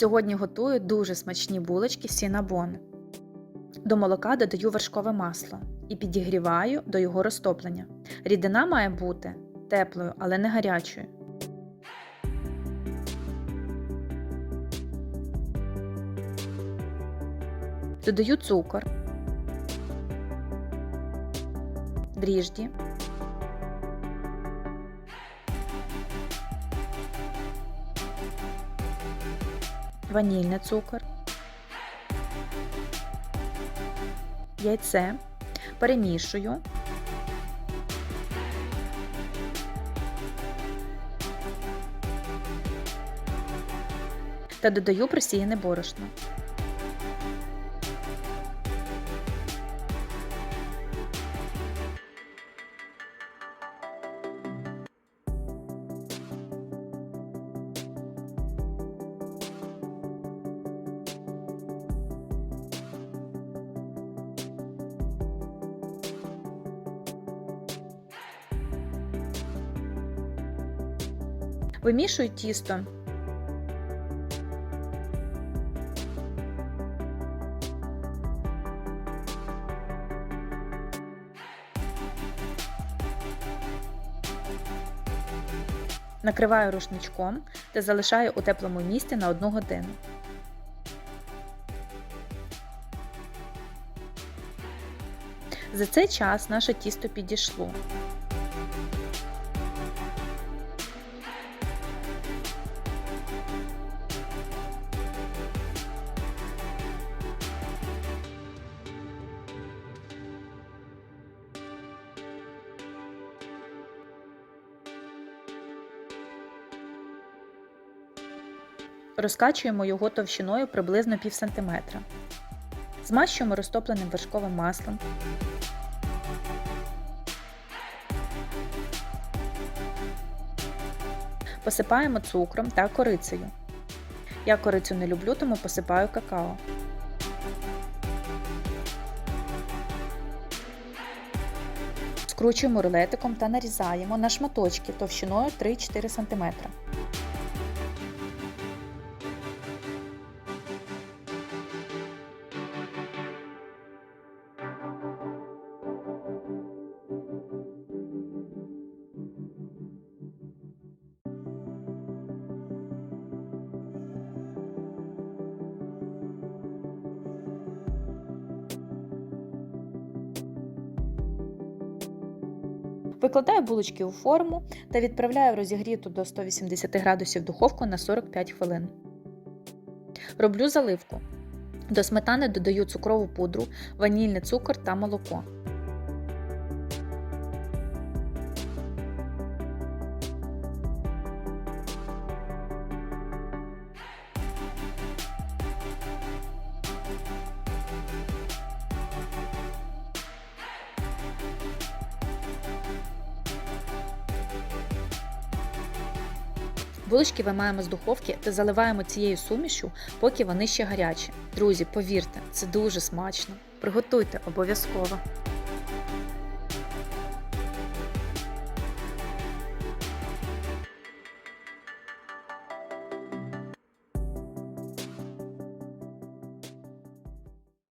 Сьогодні готую дуже смачні булочки сінабон. До молока додаю вершкове масло і підігріваю до його розтоплення. Рідина має бути теплою, але не гарячою. Додаю цукор, дріжджі, ванільний цукор, яйце, перемішую. Та додаю просіяне борошно. Вимішую тісто. Накриваю рушничком та залишаю у теплому місці на 1 годину. За цей час наше тісто підійшло. Розкачуємо його товщиною приблизно пів сантиметра. Змащуємо розтопленим вершковим маслом. Посипаємо цукром та корицею. Я корицю не люблю, тому посипаю какао. Скручуємо рулетиком та нарізаємо на шматочки товщиною 3-4 см. Викладаю булочки у форму та відправляю розігріту до 180 градусів духовку на 45 хвилин. Роблю заливку. До сметани додаю цукрову пудру, ванільний цукор та молоко. Булочки виймаємо з духовки та заливаємо цією сумішю, поки вони ще гарячі. Друзі, повірте, це дуже смачно. Приготуйте обов'язково.